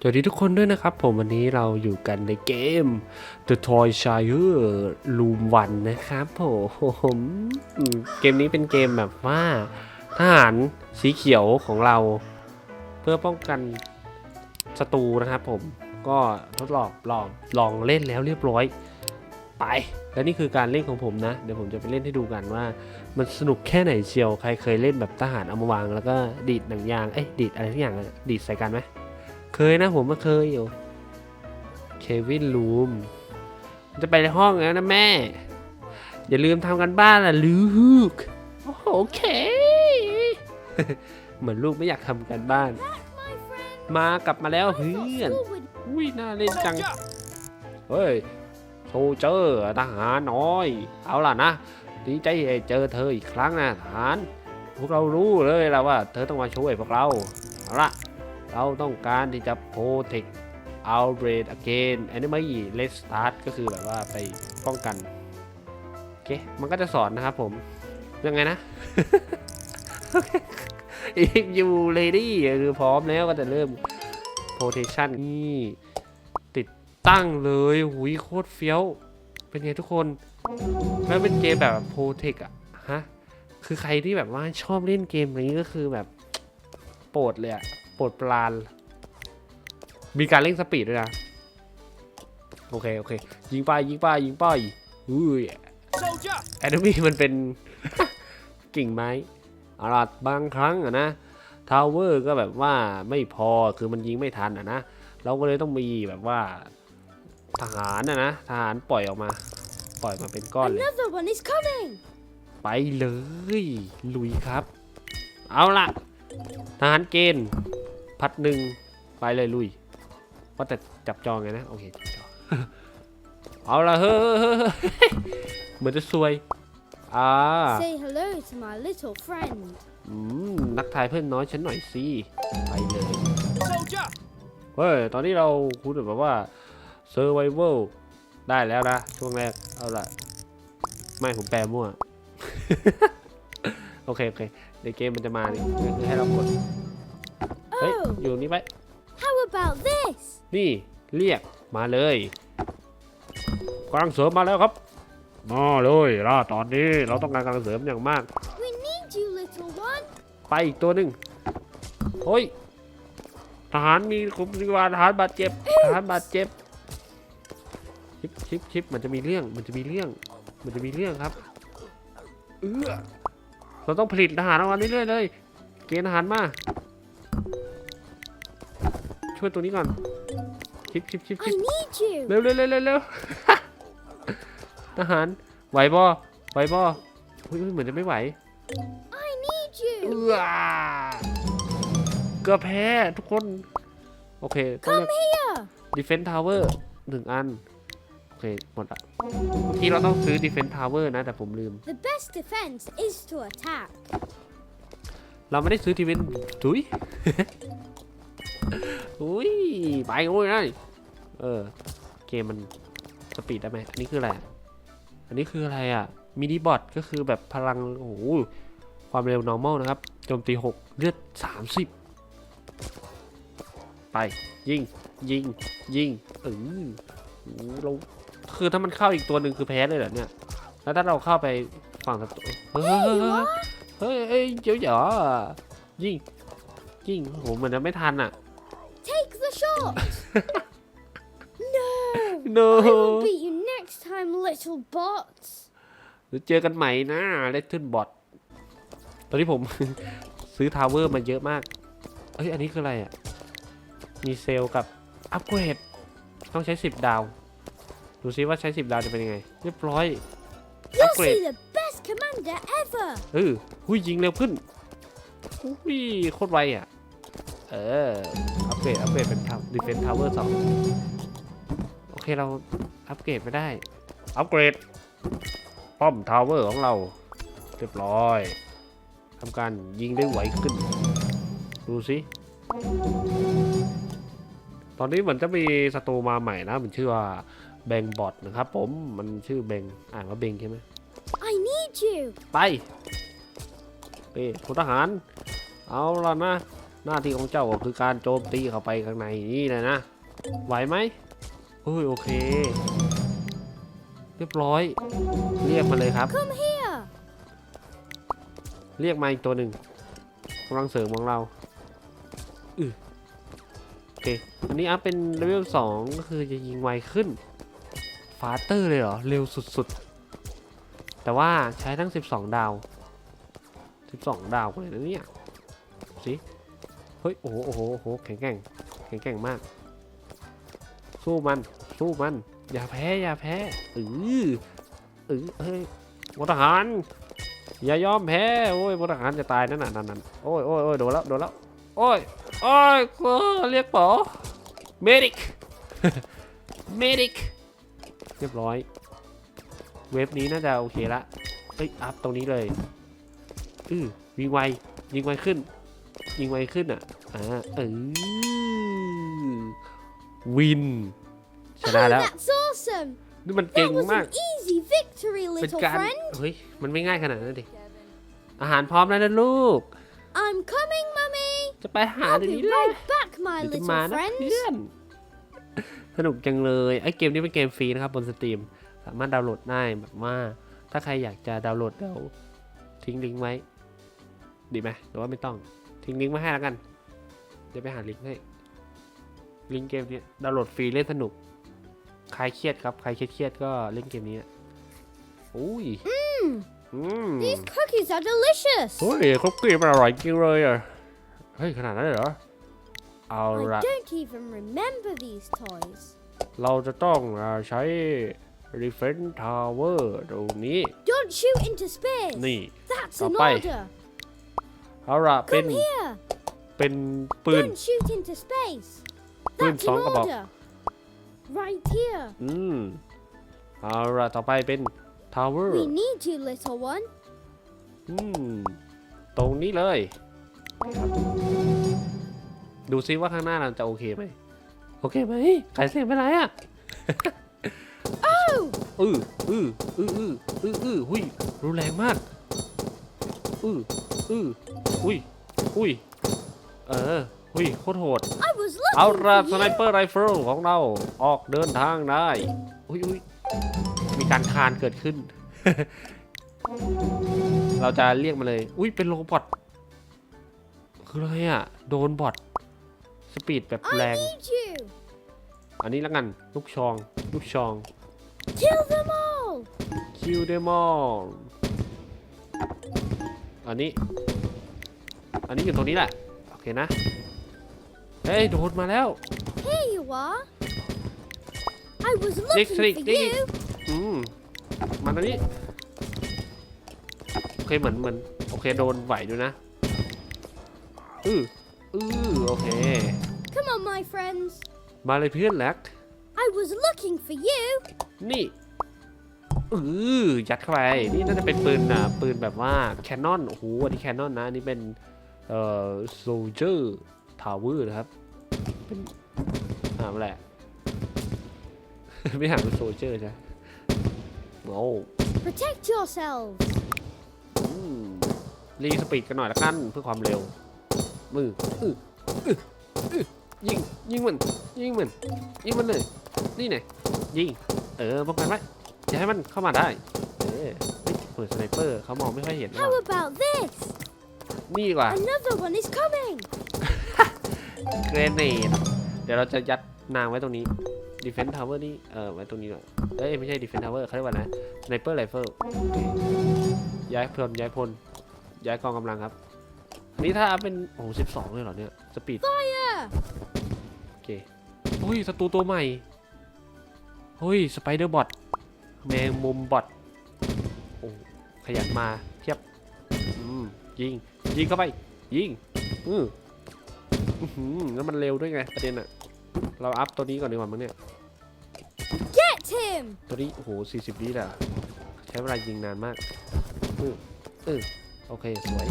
สวัสดีทุกคนด้วยนะครับ ผมวันนี้เราอยู่กันในเกม The Toy Shire Room 1 นะครับผมเกมนี้เป็นเกมแบบว่าทหารสีเขียวของเรา เพื่อป้องกันศัตรูนะครับผมก็ทดลองลองลองเล่นแล้วเรียบร้อย ไป และนี่คือการเล่นของผมนะ เดี๋ยวผมจะไปเล่นให้ดูกันว่า มันสนุกแค่ไหนเชียวใครเคยเล่นแบบทหารเอามาวางแล้วก็ดีดหนังยางเอ้ยดีดอะไรทุกอย่างดีดใส่กันไหม เคยนะผมก็เคยอยู่ เควินรูม จะไปในห้องแล้วนะแม่ อย่าลืมทำกันบ้านล่ะลูก โอเค เหมือนลูกไม่อยากทำกันบ้าน มากลับมาแล้วเพื่อน อุ้ยน่าเล่นจัง เฮ้ยโซเจอร์ทหารน้อย เอาล่ะนะดีใจเจอเธออีกครั้งนะทหาร พวกเรารู้เลยแล้วว่า เธอต้องมาช่วยพวกเรา เอาล่ะ เราต้องการที่จะ protect outbreak again enemy let's start ก็คือแบบว่าไปป้องกัน โอเค มันก็จะสอนนะครับผม ยังไงนะ if you ready คือพร้อมแล้วก็จะเริ่ม protection นี่ ติดตั้งเลยหุยโคตรเฟี้ยว เป็นไงทุกคน แล้วเป็นเกมแบบ protect อะฮะ คือใครที่แบบว่าชอบเล่นเกมอย่างนี้ก็คือแบบโปรดเลยอะ ปรดปราน มีการเร่งสปีดด้วยนะ โอเค โอเค ยิงไปยิงไปยิงไปอุ้ย Soldier! แอนมี่มันเป็นกิ่งไม้เอาล่ะบางครั้งอะนะทาวเวอร์ก็แบบว่าไม่พอคือมันยิงไม่ทันอะนะเราก็เลยต้องมีแบบว่าทหารอะนะทหารปล่อยออกมา ปล่อยมาเป็นก้อนเลย Another one is coming. ไปเลยลุยครับ เอาล่ะทหารเกณฑ์ พัดหนึ่งไปเลยลุยว่าแต่จับจองไงนะ โอเคจับจองเอาละเฮ้ยเหมือนจะซวยอ่า Say hello to my little friend. อืมนักทายเพื่อนน้อยฉันหน่อยสิไปเลย Soldier! เฮ้ย ตอนนี้เราพูดแบบว่า survival ได้แล้วนะ ช่วงแรก เอาล่ะไม่ผมแปลมั่ว โอเค โอเค ในเกมมันจะมานี่ก็คือให้เรากด เฮ้ย Oh, อยู่นี่ไป how about this? นี่เรียกมาเลยกำลังเสริมมาแล้วครับมาเลยล่ะตอนนี้เราต้องการกำลังเสริมอย่างมาก We need you, little one. ไปอีกตัวหนึ่งโอ้ย ทหารมีคุมนิวาทหารบาดเจ็บ ทหารบาดเจ็บ ชิปชิปชิปมันจะมีเรื่อง มันจะมีเรื่อง มันจะมีเรื่องครับ เออเราต้องผลิตทหารออกมาเรื่อยๆเลย เกณฑ์ทหารมา ช่วยตัวนี้ก่อนชิปชิปชิป I ชิป need you. เร็วเร็วเร็วเร็วเร็วทหารไหวบ่ไหวบ่เฮ้ยเหมือนจะไม่ไหว I need เอ you. อเกือบแพ้ทุกคน โอเคต้องเลือก Come here. defense tower หนึ่งอัน โอเค หมดละเมื่อกี้เราต้องซื้อ defense tower นะ แต่ผมลืม The best defense is to attack. เราไม่ได้ซื้อ defense ถุย อุ้ยไปโอ้ยนะเออเกมมันสปีดได้ไหมอันนี้คืออะไรอันนี้คืออะไรอะมินิบอทก็คือแบบพลังโอ้โหความเร็ว normal นะครับโจมตี 6 เลือด 30 ไป ยิง ยิง ยิงเออโอ้โหเราคือถ้ามันเข้าอีกตัวหนึ่งคือแพ้เลยเหรอเนี่ย แล้วถ้าเราเข้าไปฝั่งศัตรูเฮ้ยเฮ้ยเฮ้ยเจ๋อเจ๋อยิง ยิงโอ้โหเหมือนจะไม่ทันอะ shot. no. no I will beat you next time, little bots. หรือเจอกันใหม่นะเลตเทิลบอทตอนนี้ผม ซื้อทาวเวอร์มาเยอะมากเฮ้ย อันนี้คืออะไรอะ มีเซลล์กับอัปเกรด ต้องใช้ 10 ดาว ดูซิว่าใช้ 10 ดาวจะเป็นยังไง เรียบร้อย อัป You'll เกรด see the best commander ever. เออหุยยิงเร็วขึ้นหุยโคตรไวอะ เอออั ปเกรด อัปเกรดเป็นทาวดิเฟนทาวเวอร์สองโอเคเราอัปเกรดไม่ได้ อัปเกรด ป้อมทาวเวอร์ของเรา เรียบร้อยทำการยิงได้ไวขึ้น ดูสิ ตอนนี้เหมือนจะมีศัตรูมาใหม่นะ มันชื่อว่าแบงบอทนะครับผมมันชื่อแบงอ่านว่าเบงใช่ไหม I need you. ไปเอ้พลทหาร เอาละนะ หน้าที่ของเจ้าก็คือการโจมตีเข้าไปข้างในนี่เลยนะ ไหวไหมเฮ้ยโอเค เรียบร้อย เรียกมาเลยครับ Come here. เรียกมาอีกตัวหนึ่งกำลังเสริมของเราอือโอเค อันนี้อัพเป็นเลเวลสองก็คือจะยิงไวขึ้น ฟาสเตอร์เลยเหรอ เร็วสุดๆ แต่ว่าใช้ทั้ง 12 ดาว 12 ดาวเลยนะเนี่ยสิ เฮ้ย โอ้โห โอ้โห โอ้โห แข็งแกร่ง แข็งแกร่งมาก สู้มัน สู้มัน อย่าแพ้ อย่าแพ้เออเออเฮ้ยวัทหาร อย่ายอมแพ้ โอ้ยพลทหารจะตายนั่นน่ะนั่นนั่นโอ้ยโอ้ยโอ้ยโดนแล้ว โดนแล้ว โอ้ย โอ้ยเออเรียกปอเมดิก เมดิก เรียบร้อย เว็บนี้น่าจะโอเคละเอ้ย อัพตรงนี้เลย อือยิงไว ยิงไวขึ้น ยิงไวขึ้นอะอ่าเออวินช Oh, นะแล้ว that's awesome. นี่มันเก่ง That was มาก an easy victory, เป็น little การ friend. เฮ้ย มันไม่ง่ายขนาดนั้นดิ อาหารพร้อมแล้วนะลูก I'm coming, mummy. จะไปหา I'll เดี๋ยว be นี้เลย right back, my เดี๋ยวจะ little มานะ friends. เพื่อนสนุกจังเลยไอ้เกมนี้เป็นเกมฟรีนะครับบนสตรีม สามารถดาวน์โหลดได้แบบว่า ถ้าใครอยากจะดาวน์โหลดเดี๋ยวทิ้งลิงก์ไว้ ดีไหมหรือว่าไม่ต้อง ทิ้งลิงก์ไว้ให้แล้วกัน เดี๋ยวไปหาลิงก์ให้ ลิงก์เกมนี้ดาวน์โหลดฟรีเล่นสนุก ใครเครียดครับ ใครเครียดๆก็เล่นเกมนี้นะอุ้ยอืม These cookies are delicious. เฮ้ยครบกรีบมันอร่อยจริงเลยอะ เฮ้ย ขนาดนั้นเลยเหรอ เอา I ละ don't even remember these toys. เราจะต้องอ่าใช้ Defense Tower ตรงนี้ Don't shoot into space. นี่ That's ต่อ an ไป order. เอาละเป็น Come here. เป็นปืน Don't shoot into space. ปืน That's สอง an กระบอก order. Right here. อืมเอาละต่อไปเป็น Tower We need you, little one. อืม ตรงนี้เลย ดูซิว่าข้างหน้าเราจะโอเคไหม โอเคไหมใครเสียงเป็นไรอะ Oh! อืออืออืออืออืออือหุยรุนแรงมากอือ อืออุ้ยอุ้ยเออหุยโคตรโหด I was เอา looking ละ for สไน you. เปอร์ไรเฟิลของเราออกเดินทางได้อุ้ยอุ้ยมีการคานเกิดขึ้น เราจะเรียกมาเลย อุ้ยเป็นโรบอทคืออะไรอะ โดนบอทสปีดแบบแร I ง need you. อันนี้แล้วกันลูกชอง ลูกชอง Kill them all. คิวเดมอล อันนี้ อันนี้อยู่ตรงนี้แหละ โอเคนะ เฮ้ย โดนมาแล้ว Here you are. I was Dick, looking Dick, for Dick. you. อืมมันอันนี้ โอเค เหมือนเหมือนโอเค โดนไหวด้วยนะ อืออือโอเค Come on, my friends. มาเลยเพื่อนแล็ก I was looking for you. นี่ อือยัดเข้าไป นี่น่าจะเป็นปืนอะปืนแบบว่าแคนนอนโอ้โหอันนี้แคนนอนนะอันนี้เป็นเอ่อโซเจอร์ทาวเวอร์นะครับเป็นหามแหละ ไม่หามเป็นโซเจอร์ใช่ไหมโอ้ Protect yourselves. อืมรีสปีดกันหน่อยละกันเพื่อความเร็ว มืออื้ออื้ออื้อยิงยิงมันยิงมันยิงมันเลยนี่ไงยิงเออป้องกันไว้ อย่าให้มันเข้ามาได้เออเฮ้ยเปิดสไนเปอร์เขามองไม่ค่อยเห็นหร How อก about this? นี่ดีกว่า Another one is coming. เกรเนดเดี๋ยวเราจะยัดนางไว้ตรงนี้ Defense Tower นี่ เออไว้ตรงนี้ก่อนเอ้ย ไม่ใช่ Defense Tower เขาเรียกว่าอะไร Sniper Rifle โอเคย้ายพลย้ายพล ย้ายกองกำลังครับอันนี้ถ้าเป็น โอ้โหสิบสองเลยเหรอเนี่ย สปีด Fire. โอเคเฮ้ยศัตรูตัวใหม่ เฮ้ย สไปเดอร์บอท แมงมุมบอทโอ้ขยันมาเทียบอืมยิง ยิงเข้าไป ยิงอืออื้อหือแล้วมันเร็วด้วยไงประเด็นอะเราอัพตัวนี้ก่อนดีกว่ามั้งเนี่ย Get him. ตัวนี้โอ้โหสี่สิบวิแหละใช้เวลายิงนานมากอืออือโอเคสวย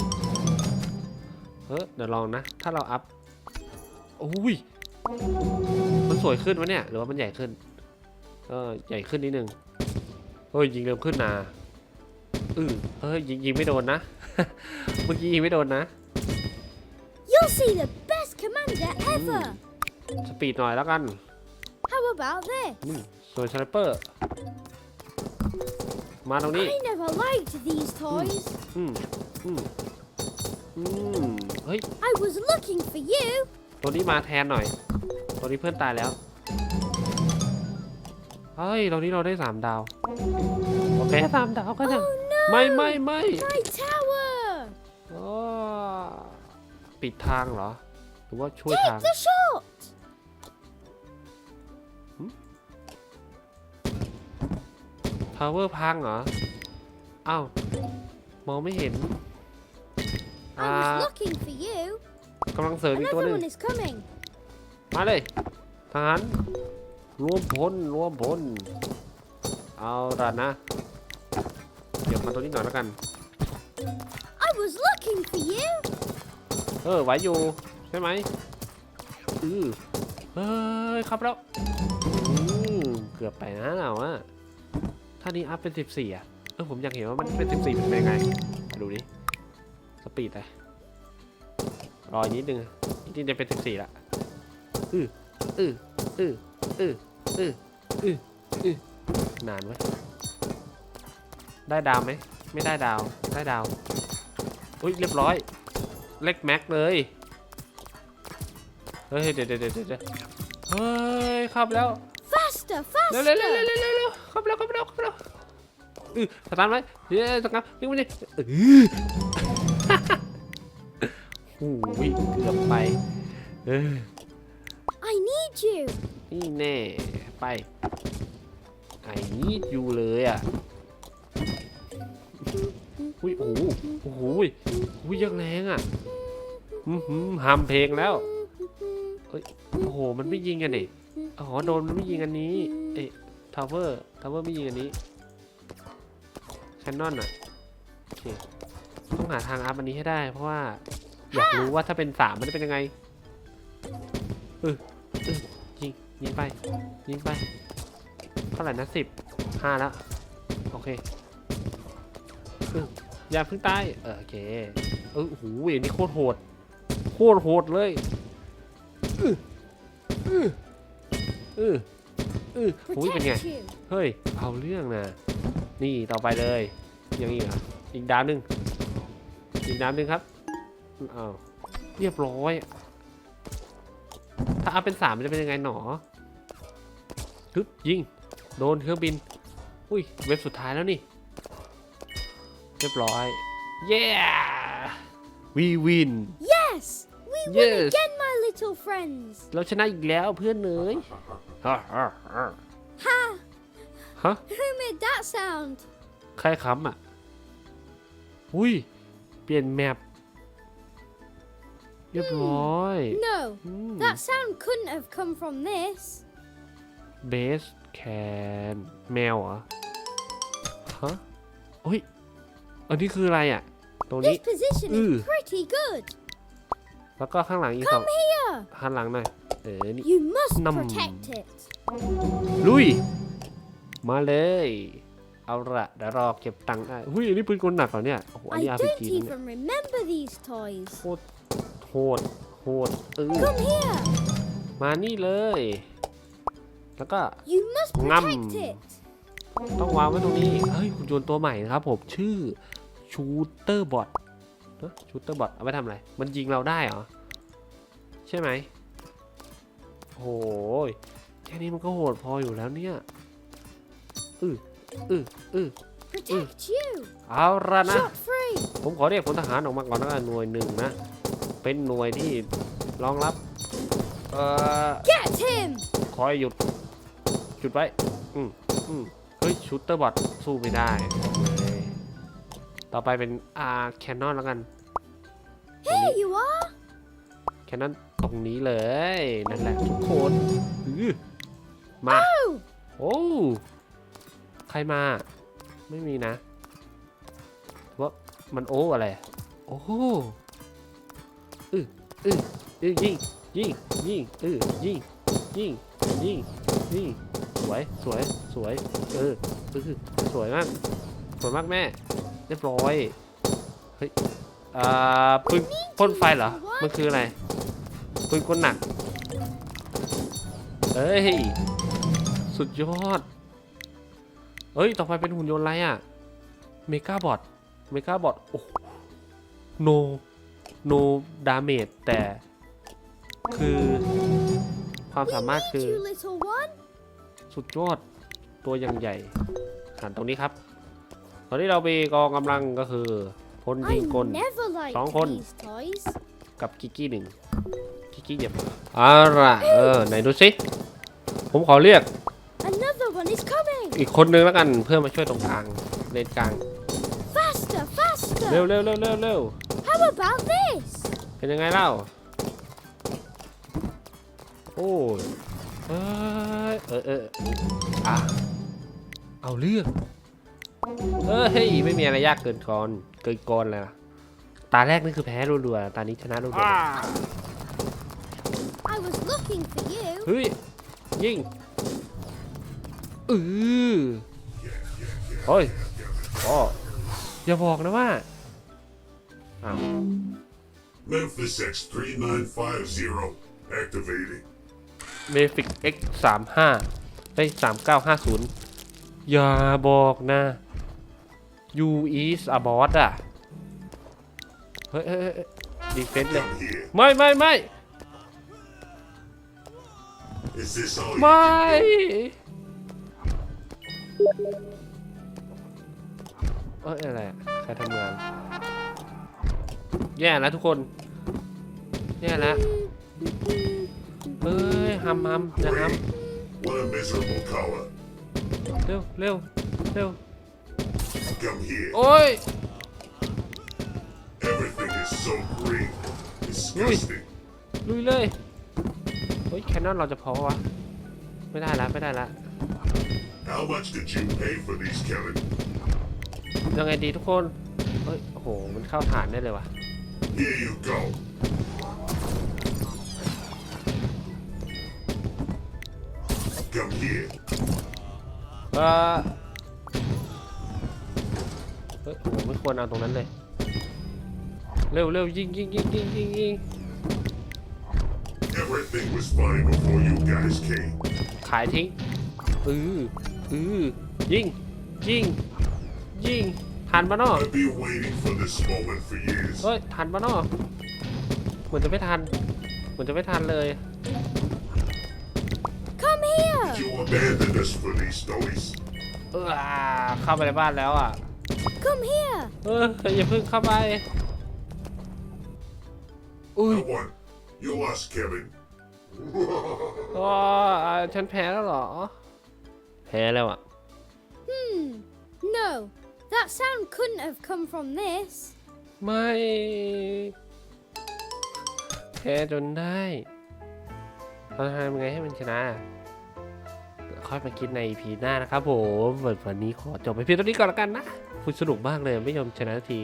เฮ้ยเดี๋ยวลองนะ ถ้าเราอัพโอ้ยมันสวยขึ้นวะเนี่ย หรือว่ามันใหญ่ขึ้น เออใหญ่ขึ้นนิดนึงเฮ้ยยิงเร็วขึ้นนะอือเฮ้ยยิงยิงไม่โดนนะ เมื่อกี้ยิงไม่โดนนะ You'll see the best commander ever. สปีดหน่อยแล้วกัน How about this? อืมส่วนสไนเปอร์ มาตรงนี้ I never liked these toys. อืมอืมอืมเฮ้ย I was looking for you. ตัวนี้มาแทนหน่อย ตัวนี้เพื่อนตายแล้ว เฮ้ยตรงนี้เราได้สามดาว โอเคสามดาวก็จะ Oh no! ไม่ไม่ไม่ My tower! อ๋อปิดทางเหรอ หรือว่าช่วยทาง Take the shot! ทาวเวอร์พังเหรอ อ้าว มองไม่เห็นอ่า I was looking for you. กำลังเสริมอีกตัวห Another นึ่ง one is coming. มาเลยทหาร รวมพลรวมพลเอาละนะ เดี๋ยวมาตัวนี้ก่อนแล้วกัน I was looking for you. เออไหวอยู่ใช่ไหมอือเฮ้ยครับแล้วอืมเกือบไปนะเราอะถ้านี้อัพเป็น 14อะเออผมอยากเห็นว่ามันเป็น 14มันเป็นยังไงมาดูดิสปีดเลยรออีกนิดนึงอีกนิดจะเป็น 14ละอืออืออืออือ อืออืออือนานไว้ยได้ดาวไหมไม่ได้ดาวได้ดาวอุ้ยเรียบร้อย เล็กแม็กเลยเฮ้ยเดี๋ยวเดี๋ยวเดี๋ยวเดี๋ยวเฮ้ยขับแล้ว Faster, เร็วเร็วเร็ว faster. เร็วเร็วเร็วขับแล้วขับแล้วขับแล้วอือสตาร์ทไว้เดี๋ยวสตาร์ทนี่มันนี่เออโอ้ยเกือบไปเออ I need you. นี่แน่ไปไอ้นี่อยู่เลยอะอุ้ยโอ้โหโอ้โหอุ้ยยังแรงอะอือหือห้ามเพลงแล้วโอ้โหมันไม่ยิงกันดิอ๋อโดนมันไม่ยิงอันนี้เอ๊ะทาวเวอร์ทาวเวอร์ไม่ยิงอันนี้แคนนอนอะโอเคต้องหาทางอัพอันนี้ให้ได้ เพราะว่าอยากรู้ว่าถ้าเป็นสามมันจะเป็นยังไงเออ ยิงไป ยิงไป เท่าไหร่นะสิบห้าแล้วโอเคอย่าเพิ่งตายเออโอเคเออโอ้โหอันนี้โคตรโหด โคตรโหดเลยเออเออเออเออโอ้ยเป็นไง เฮ้ย เอาเรื่องนะ นี่ต่อไปเลย ยังอีกเหรออีกดาวหนึ่งอีกดาวหนึ่งครับอ้าวเรียบร้อย ถ้าอัพเป็นสามมันจะเป็นยังไงหนอฮึบยิง โดนเครื่องบิน อุ้ย เว็บสุดท้ายแล้วนี่ เรียบร้อย เย้ we win Yes, we win Yes. again, my little friends. เราชนะอีกแล้วเพื่อนเนยฮ่าฮ่าฮ่า Ha! ฮะ Who made that sound? ใครค้ำอะ อุ้ย เปลี่ยนแมปเรียบร้อย No, อืม that sound couldn't have come from this. เบสแคนแมวเหรอฮะอุ้ยอันนี้คืออะไรอะ ตรงนี้ This position Ooh. is pretty good. แล้วก็ข้างหลังอีกสอง Come here. หันหลังหน่อย เออ นี่ You must Num. protect it. ลุย มาเลย เอาละเดี๋ยวรอเก็บตังค์ได้หุ้ยอันนี้ปืนกลหนักเหรอเนี่ย โอ้โห อัน I นี้ RPG don't นะเนี่ย even remember these toys. โหดโหดเออ Come here. มานี่เลย แล้วก็ You must Ngâm. protect it. ต้องวางไว้ตรงนี้ เฮ้ยหุ่นยนต์ตัวใหม่นะครับผมชื่อชูเตอร์บอทชูเตอร์บอทเอาไว้ทำอะไร มันยิงเราได้เหรอ ใช่ไหมโอ้ยแค่นี้มันก็โหดพออยู่แล้วเนี่ยอืออืออือ Protect you. เอาละนะ Shot free. ผมขอเรียกพลทหารออกมาก่อนนะหน่วยหนึ่งนะ เป็นหน่วยที่รองรับ เอ่อ Get him. คอยหยุด หยุดไว้ อืมอืมเฮ้ยชูเตอร์บอทสู้ไม่ได้เลยต่อไปเป็นอาแคนนอนแล้วกัน Here you are. แคนนอนตรงนี้เลย นั่นแหละทุกคนอื้อมา Oh, โอ้ ใครมา ไม่มีนะว่ามันโอ้อะไร โอ้ อืออืออือยิงยิงยิงเออยิงยิงยิงยิงสวยสวยสวยเออเออสวยมากสวยมากแม่เรียบร้อยเฮ้ยอ่าปืนพ่นไฟเหรอมันคืออะไรปืนกลหนักเฮ้ยสุดยอดเฮ้ย ต่อไปเป็นหุ่นยนต์อะไรอะ เมกาบอทเมกาบอทโอ้โน โนดาเมจแต่คือความสามารถคือ You little one. สุดยอดตัวอย่างใหญ่หันตรงนี้ครับ ตอนนี้เรามีกองกำลังก็คือพล I ยิงกล never liked Sóng con. these toys. กับกิกกี้หนึ่งกิกกี้เหยียบเอาล่ะเออไหนดูสิผมขอเรียก Another one is coming. อีกคนนึงแล้วกันเพื่อมาช่วยตรงกลางเลนกลาง Faster, faster. เร็วเร็วเร็วเร็วเร็ว How about this? เป็นยังไงเล่า โอ้ยเอ้ยเออเอออะเอาเรื่องเอ้ย ไม่มีอะไรยากเกินกอนเกินกอนเลยล่ะตาแรกนี่คือแพ้รัวๆ ตานี้ชนะรัว I was looking for you. ๆเฮ้ย ยิงเออโอ้ยอ๋ออย่าบอกนะว่า อ้าว Memphis X3950 activating. เมฟิก X สามห้าเฮ้ยสามเก้าห้าศูนย์อย่าบอกนะ You is a boss อะ เฮ้ยเฮ้ยดีเฟนส์เลย Come here. ไม่ไม่ไม่ Is this all you ไม่เอ้ยอะไรอะใครทำงาน แย่แล้วทุกคน แย่แล้วเฮ้ยฮัมฮัมจะฮัม What a miserable coward. เร็วเร็วเร็ว Come here. โอ้ย Everything is so green. Disgusting. ลุยเลยเฮ้ยแคนนอนเราจะพอวะ ไม่ได้ละไม่ได้ละ How much did you pay for these, Kevin? ยังไงดีทุกคน เฮ้ย โอ้โห มันเข้าฐานได้เลยว่ะ Here you go. Come here. เออเฮ้ยโอ้โหไม่ควรเอาตรงนั้นเลย เร็วเร็วยิงยิงยิงยิงยิงยิง Everything was fine before you guys came. ขายทิ้ง อือ อือ ยิง ยิง ยิง ทันปะเนาะ I've been waiting for this moment for years. เฮ้ยทันปะเนาะเหมือนจะไม่ทัน เหมือนจะไม่ทันเลย Come here. You abandoned us for these toys. เออเข้าไปในบ้านแล้วอะ Come here. เอออย่าเพิ่งเข้าไปอุ้ย I won. You lost, Kevin. อ๋ออ่าฉันแพ้แล้วเหรอ แพ้แล้วอะ Hmm. No, that sound couldn't have come from this. ไม่แพ้จนได้เราจะทำยังไงให้มันชนะ ค่อยมาคิดใน EP หน้านะครับผมวันนี้ขอจบไปเพียงเท่านี้ก่อนละกันนะคุยสนุกมากเลยไม่ยอมชนะสักที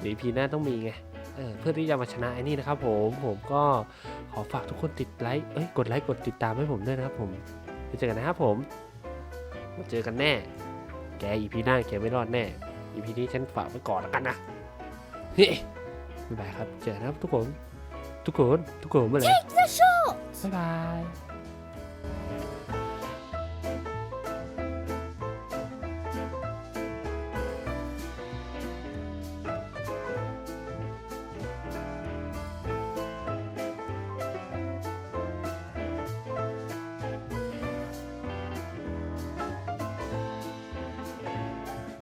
เดี๋ยว EP หน้าต้องมีไงเออเพื่อที่จะมาชนะไอ้นี่นะครับผมผมก็ขอฝากทุกคนติดไลค์เอ้ยกดไลค์กดติดตามให้ผมด้วยนะครับผมไปเจอกันนะครับผมมาเจอกันแน่ แก EP หน้าแกไม่รอดแน่ EP นี้ฉันฝากไว้ก่อนละกันนะเฮ้บ๊ายบายครับ เจอกันนะครับทุกคน ทุกคน ทุกคนเมื่อไหร่ Take the shot. บ๊ายบาย